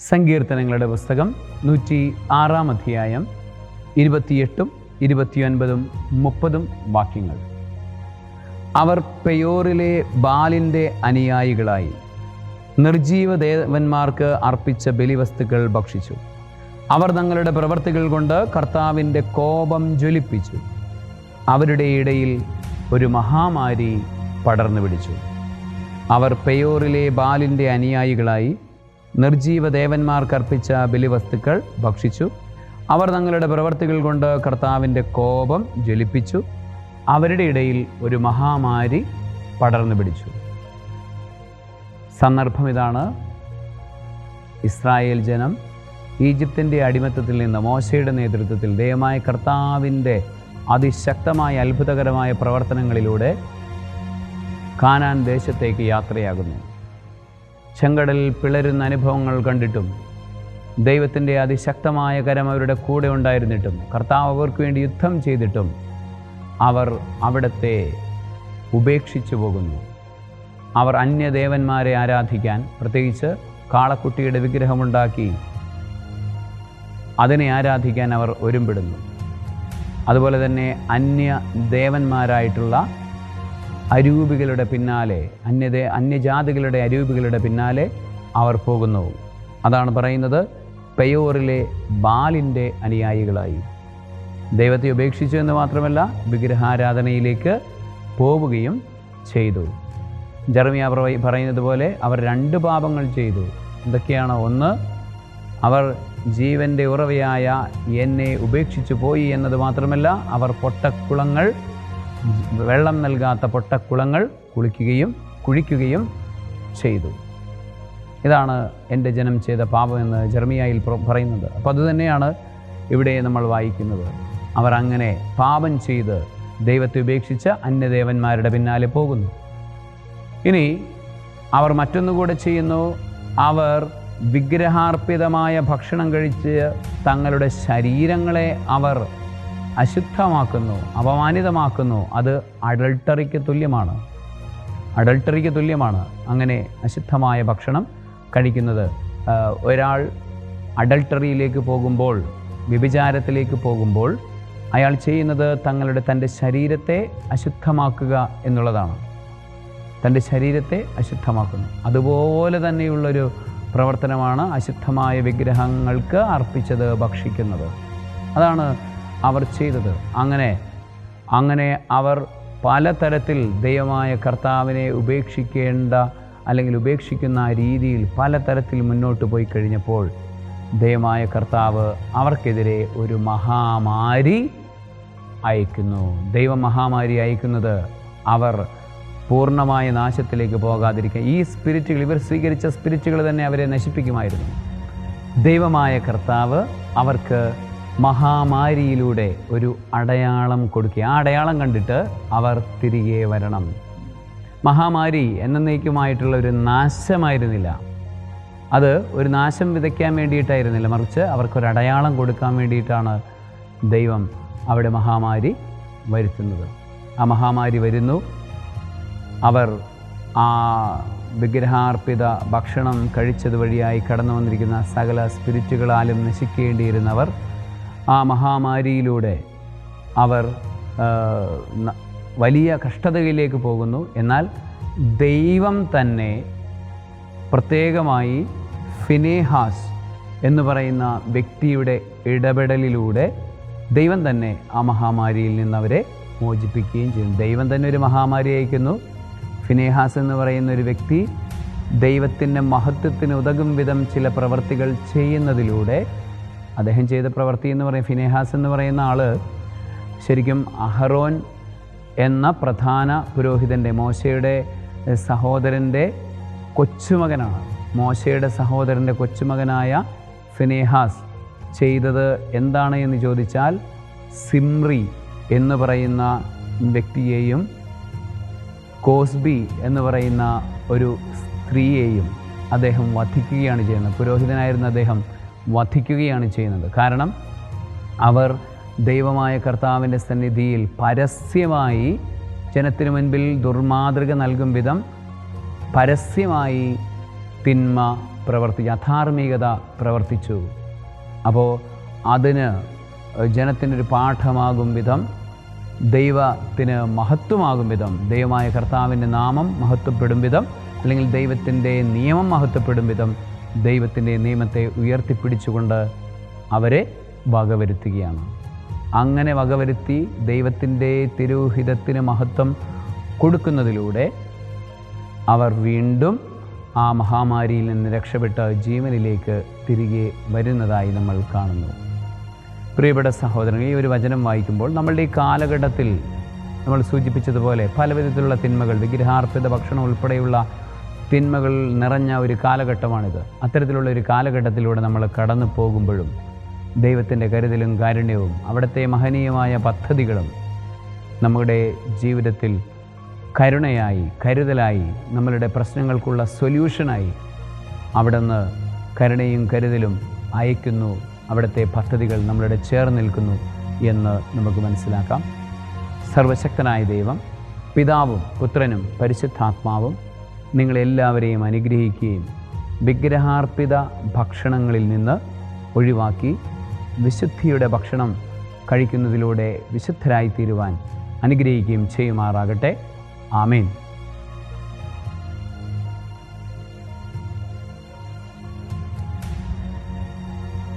സങ്കീർത്തനങ്ങളുടെ പുസ്തകം നൂറ്റി ആറാം അധ്യായം ഇരുപത്തിയെട്ടും ഇരുപത്തിയൊൻപതും മുപ്പതും വാക്യങ്ങൾ. അവർ പെയോറിലെ ബാലിന്റെ അനുയായികളായി നിർജീവ ദേവന്മാർക്ക് അർപ്പിച്ച ബലിവസ്തുക്കൾ ഭക്ഷിച്ചു. അവർ തങ്ങളുടെ പ്രവർത്തികൾ കൊണ്ട് കർത്താവിന്റെ കോപം ജ്വലിപ്പിച്ചു. അവരുടെ ഇടയിൽ ഒരു മഹാമാരി പടർന്നു പിടിച്ചു. അവർ പെയോറിലെ ബാലിന്റെ അനുയായികളായി നിർജീവ ദേവന്മാർക്കർപ്പിച്ച ബലിവസ്തുക്കൾ ഭക്ഷിച്ചു. അവർ തങ്ങളുടെ പ്രവർത്തികൾ കൊണ്ട് കർത്താവിന്റെ കോപം ജ്വലിപ്പിച്ചു. അവരുടെ ഇടയിൽ ഒരു മഹാമാരി പടർന്നു പിടിച്ചു. സന്ദർഭം ഇതാണ്. ഇസ്രായേൽ ജനം ഈജിപ്തിന്റെ അടിമത്തത്തിൽ നിന്ന് മോശയുടെ നേതൃത്വത്തിൽ ദയമായ കർത്താവിന്റെ അതിശക്തമായ അത്ഭുതകരമായ പ്രവർത്തനങ്ങളിലൂടെ കാനാൻ ദേശത്തേക്ക് യാത്രയാകുന്നു. ചെങ്കടലിൽ പിളരുന്ന അനുഭവങ്ങൾ കണ്ടിട്ടും ദൈവത്തിന്റെ അതിശക്തമായ കരം അവരുടെ കൂടെ ഉണ്ടായിരുന്നിട്ടും കർത്താവ് അവർക്ക് വേണ്ടി യുദ്ധം ചെയ്തിട്ടും അവർ അവിടത്തെ ഉപേക്ഷിച്ചു പോകുന്നു. അവർ അന്യദേവന്മാരെ ആരാധിക്കാൻ പ്രത്യേകിച്ച് കാളക്കുട്ടിയുടെ വിഗ്രഹമുണ്ടാക്കി അതിനെ ആരാധിക്കാൻ അവർ ഒരുമ്പിടുന്നു. അതുപോലെ തന്നെ അന്യ ദേവന്മാരായിട്ടുള്ള അരൂപികളുടെ പിന്നാലെ അന്യത അന്യജാതികളുടെ അരൂപികളുടെ പിന്നാലെ അവർ പോകുന്നു. അതാണ് പറയുന്നത് പെയോറിലെ ബാലിന്റെ അനുയായികളായി. ദൈവത്തെ ഉപേക്ഷിച്ചു എന്ന് മാത്രമല്ല വിഗ്രഹാരാധനയിലേക്ക് പോവുകയും ചെയ്തു. ജർമിയ പറ- പറയുന്നത് പോലെ അവർ രണ്ട് പാപങ്ങൾ ചെയ്തു. എന്തൊക്കെയാണ്? ഒന്ന് അവർ ജീവന്റെ ഉറവയായ എന്നെ ഉപേക്ഷിച്ചു പോയി എന്നത് മാത്രമല്ല അവർ പൊട്ടക്കുളങ്ങൾ വെള്ളം നൽകാത്ത പൊട്ടക്കുളങ്ങൾ കുളിക്കുകയും കുഴിക്കുകയും ചെയ്തു. ഇതാണ് എന്റെ ജനം ചെയ്ത പാപമെന്ന് ജർമിയായിൽ പറയുന്നത്. അപ്പോൾ അതുതന്നെയാണ് ഇവിടെ നമ്മൾ വായിക്കുന്നത്. അവർ അങ്ങനെ പാപം ചെയ്ത് ദൈവത്തെ ഉപേക്ഷിച്ച് അന്യദേവന്മാരുടെ പിന്നാലെ പോകുന്നു. ഇനി അവർ മറ്റൊന്നുകൂടെ ചെയ്യുന്നു. അവർ വിഗ്രഹാർപ്പിതമായ ഭക്ഷണം കഴിച്ച് തങ്ങളുടെ ശരീരങ്ങളെ അവർ അശുദ്ധമാക്കുന്നു അപമാനിതമാക്കുന്നു അത് അഡൾട്ടറിക്ക് തുല്യമാണ്. അഡൾട്ടറിക്ക് തുല്യമാണ് അങ്ങനെ അശുദ്ധമായ ഭക്ഷണം കഴിക്കുന്നത്. ഒരാൾ അഡൾട്ടറിയിലേക്ക് പോകുമ്പോൾ വ്യഭിചാരത്തിലേക്ക് പോകുമ്പോൾ അയാൾ ചെയ്യുന്നത് തങ്ങളുടെ തന്റെ ശരീരത്തെ അശുദ്ധമാക്കുക എന്നുള്ളതാണ്. തന്റെ ശരീരത്തെ അശുദ്ധമാക്കുന്നു. അതുപോലെ തന്നെയുള്ളൊരു പ്രവർത്തനമാണ് അശുദ്ധമായ വിഗ്രഹങ്ങൾക്ക് അർപ്പിച്ചത് ഭക്ഷിക്കുന്നത്. അതാണ് അവർ ചെയ്തത്. അങ്ങനെ അങ്ങനെ അവർ പലതരത്തിൽ ദൈവമായ കർത്താവിനെ ഉപേക്ഷിക്കേണ്ട അല്ലെങ്കിൽ ഉപേക്ഷിക്കുന്ന രീതിയിൽ പലതരത്തിൽ മുന്നോട്ട് പോയി കഴിഞ്ഞപ്പോൾ ദൈവമായ കർത്താവ് അവർക്കെതിരെ ഒരു മഹാമാരി അയക്കുന്നു. ദൈവ മഹാമാരി അയക്കുന്നത് അവർ പൂർണമായ നാശത്തിലേക്ക് പോകാതിരിക്കുക ഈ സ്പിരിറ്റുകൾ ഇവർ സ്വീകരിച്ച സ്പിരിറ്റുകൾ തന്നെ അവരെ നശിപ്പിക്കുമായിരുന്നു. ദൈവമായ കർത്താവ് അവർക്ക് മഹാമാരിയിലൂടെ ഒരു അടയാളം കൊടുക്കുക. ആ അടയാളം കണ്ടിട്ട് അവർ തിരികെ വരണം. മഹാമാരി എന്നേക്കുമായിട്ടുള്ള ഒരു നാശമായിരുന്നില്ല. അത് ഒരു നാശം വിതയ്ക്കാൻ വേണ്ടിയിട്ടായിരുന്നില്ല. മറിച്ച് അവർക്കൊരു അടയാളം കൊടുക്കാൻ വേണ്ടിയിട്ടാണ് ദൈവം അവിടെ മഹാമാരി വരുത്തുന്നത്. ആ മഹാമാരി വരുന്നു. അവർ ആ വിഗ്രഹാർപ്പിത ഭക്ഷണം കഴിച്ചത് വഴിയായി കടന്നു വന്നിരിക്കുന്ന സകല സ്പിരിറ്റുകളാലും നശിക്കേണ്ടിയിരുന്നവർ ആ മഹാമാരിയിലൂടെ അവർ വലിയ കഷ്ടതയിലേക്ക് പോകുന്നു. എന്നാൽ ദൈവം തന്നെ പ്രത്യേകമായി ഫിനേഹാസ് എന്ന് പറയുന്ന വ്യക്തിയുടെ ഇടപെടലിലൂടെ ദൈവം തന്നെ ആ മഹാമാരിയിൽ നിന്ന് അവരെ മോചിപ്പിക്കുകയും ചെയ്യുന്നു. ദൈവം തന്നെ ഒരു മഹാമാരി അയക്കുന്നു. ഫിനേഹാസ് എന്ന് പറയുന്ന ഒരു വ്യക്തി ദൈവത്തിന്റെ മഹത്വത്തിന് ഉതകും വിധം ചില പ്രവർത്തികൾ ചെയ്യുന്നതിലൂടെ അദ്ദേഹം ചെയ്ത പ്രവൃത്തി എന്ന് പറയും ഫിനേഹാസ് എന്ന് പറയുന്ന ആൾ ശരിക്കും അഹറോൻ എന്ന പ്രധാന പുരോഹിതന്റെ മോശയുടെ സഹോദരന്റെ കൊച്ചുമകനാണ്. മോശയുടെ സഹോദരന്റെ കൊച്ചുമകനായ ഫിനേഹാസ് ചെയ്തത് എന്താണ് എന്ന് ചോദിച്ചാൽ സിമ്രി എന്ന് പറയുന്ന വ്യക്തിയെയും കോസ്ബി എന്ന് പറയുന്ന ഒരു സ്ത്രീയെയും അദ്ദേഹം വധിക്കുകയാണ് ചെയ്യുന്നത്. പുരോഹിതനായിരുന്ന അദ്ദേഹം വധിക്കുകയാണ് ചെയ്യുന്നത്. കാരണം അവർ ദൈവമായ കർത്താവിന്റെ സന്നിധിയിൽ പരസ്യമായി ജനത്തിനു മുൻപിൽ ദുർമാതൃക നൽകും വിധം പരസ്യമായി തിന്മ പ്രവർത്തിച്ചു അധാർമികത പ്രവർത്തിച്ചു. അപ്പോൾ അതിന് ജനത്തിനൊരു പാഠമാകും വിധം ദൈവത്തിന് മഹത്വമാകും വിധം ദൈവമായ കർത്താവിന്റെ നാമം മഹത്വപ്പെടും വിധം അല്ലെങ്കിൽ ദൈവത്തിന്റെ നിയമം മഹത്വപ്പെടും വിധം ദൈവത്തിന്റെ നിയമത്തെ ഉയർത്തിപ്പിടിച്ചുകൊണ്ട് അവരെ വകവരുത്തുകയാണ്. അങ്ങനെ വകവരുത്തി ദൈവത്തിന്റെ തിരുഹിതത്തിന് മഹത്വം കൊടുക്കുന്നതിലൂടെ അവർ വീണ്ടും ആ മഹാമാരിയിൽ നിന്ന് രക്ഷപ്പെട്ട ജീവനിലേക്ക് തിരികെ വരുന്നതായി നമ്മൾ കാണുന്നു. പ്രിയപ്പെട്ട സഹോദരങ്ങൾ ഈ ഒരു വചനം വായിക്കുമ്പോൾ നമ്മളുടെ ഈ കാലഘട്ടത്തിൽ നമ്മൾ സൂചിപ്പിച്ചതുപോലെ പലവിധത്തിലുള്ള തിന്മകൾ വിഗ്രഹാർപ്പിത ഭക്ഷണം ഉൾപ്പെടെയുള്ള തിന്മകൾ നിറഞ്ഞ ഒരു കാലഘട്ടമാണിത്. അത്തരത്തിലുള്ള ഒരു കാലഘട്ടത്തിലൂടെ നമ്മൾ കടന്നു പോകുമ്പോഴും ദൈവത്തിന്റെ കരുതലും കാരുണ്യവും അവിടുത്തെ മഹനീയമായ പദ്ധതികളും നമ്മുടെ ജീവിതത്തിൽ കരുണയായി കരുതലായി നമ്മളുടെ പ്രശ്നങ്ങൾക്കുള്ള സൊല്യൂഷനായി അവിടുന്ന് കരുണയും കരുതലും അയക്കുന്നു അവിടുത്തെ പദ്ധതികൾ നമ്മളുടെ ചേർന്ന് നിൽക്കുന്നു എന്ന് നമുക്ക് മനസ്സിലാക്കാം. സർവശക്തനായ ദൈവം പിതാവും പുത്രനും പരിശുദ്ധാത്മാവും നിങ്ങളെല്ലാവരെയും അനുഗ്രഹിക്കുകയും വിഗ്രഹാർപ്പിത ഭക്ഷണങ്ങളിൽ നിന്ന് ഒഴിവാക്കി വിശുദ്ധിയുടെ ഭക്ഷണം കഴിക്കുന്നതിലൂടെ വിശുദ്ധരായിത്തീരുവാൻ അനുഗ്രഹിക്കുകയും ചെയ്യുമാറാകട്ടെ. ആമേൻ.